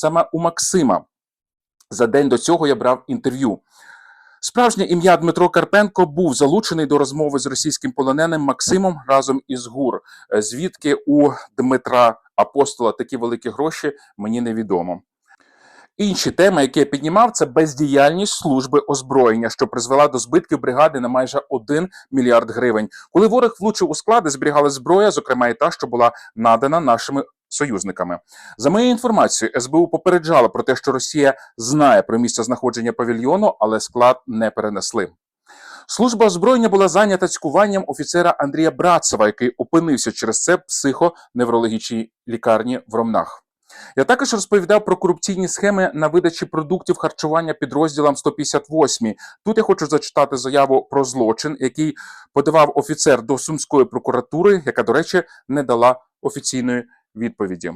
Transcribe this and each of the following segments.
саме у Максима. За день до цього я брав інтерв'ю. Справжнє ім'я Дмитро Карпенко був залучений до розмови з російським полоненим Максимом разом із ГУР. Е, Звідки у Дмитра Апостола такі великі гроші, мені невідомо. Інші теми, які я піднімав, це бездіяльність служби озброєння, що призвела до збитків бригади на майже 1 мільярд гривень. Коли ворог влучив у склади, зберігали зброя, зокрема і та, що була надана нашими союзниками. За моєю інформацією, СБУ попереджала про те, що Росія знає про місце знаходження павільйону, але склад не перенесли. Служба озброєння була зайнята цькуванням офіцера Андрія Братцева, який опинився через це психоневрологічній лікарні в Ромнах. Я також розповідав про корупційні схеми на видачі продуктів харчування підрозділам 158. Тут я хочу зачитати заяву про злочин, який подавав офіцер до сумської прокуратури, яка, до речі, не дала офіційної відповіді.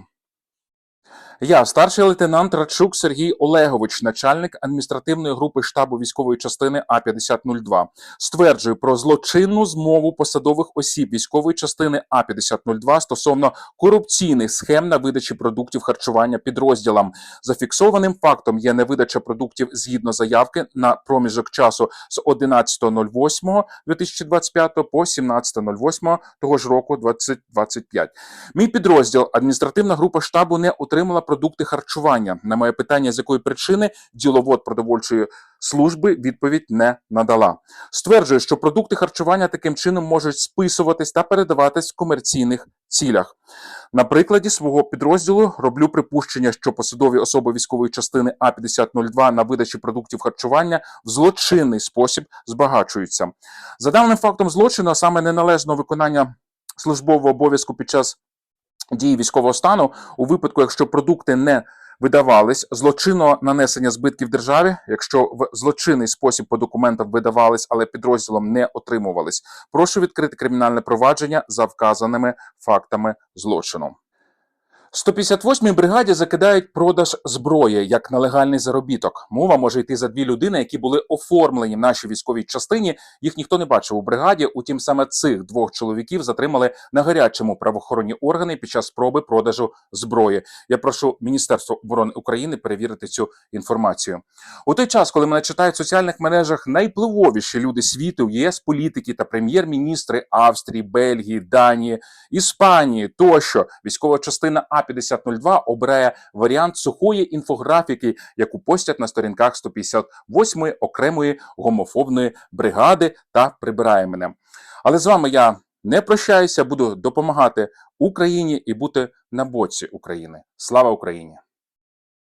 Я, старший лейтенант Радчук Сергій Олегович, начальник адміністративної групи штабу військової частини А 5002 стверджую про злочинну змову посадових осіб військової частини А 5002 стосовно корупційних схем на видачі продуктів харчування підрозділам. Зафіксованим фактом є невидача продуктів згідно заявки на проміжок часу з 11.08.2025 по 17.08 того ж року 2025. Мій підрозділ, адміністративна група штабу не отримала продукти харчування. На моє питання, з якої причини діловод продовольчої служби відповідь не надала. Стверджує, що продукти харчування таким чином можуть списуватись та передаватись в комерційних цілях. На прикладі свого підрозділу роблю припущення, що посадові особи військової частини А 5002 на видачі продуктів харчування в злочинний спосіб збагачуються. За даним фактом злочину, а саме неналежного виконання службового обов'язку під час дії військового стану, у випадку, якщо продукти не видавались, злочинного нанесення збитків державі, якщо в злочинний спосіб по документам видавались, але підрозділом не отримувались. Прошу відкрити кримінальне провадження за вказаними фактами злочину. 158-й бригаді закидають продаж зброї як нелегальний заробіток. Мова може йти за дві людини, які були оформлені в нашій військовій частині. Їх ніхто не бачив у бригаді. Утім, саме цих двох чоловіків затримали на гарячому правоохоронні органи під час спроби продажу зброї. Я прошу Міністерство оборони України перевірити цю інформацію. У той час, коли мене читають в соціальних мережах найпливовіші люди світу, ЄС політики та прем'єр-міністри Австрії, Бельгії, Данії, Іспанії тощо військова частина А 5002 обирає варіант сухої інфографіки, яку постять на сторінках 158-ї окремої гомофобної бригади та прибирає мене. Але з вами я не прощаюся, буду допомагати Україні і бути на боці України. Слава Україні!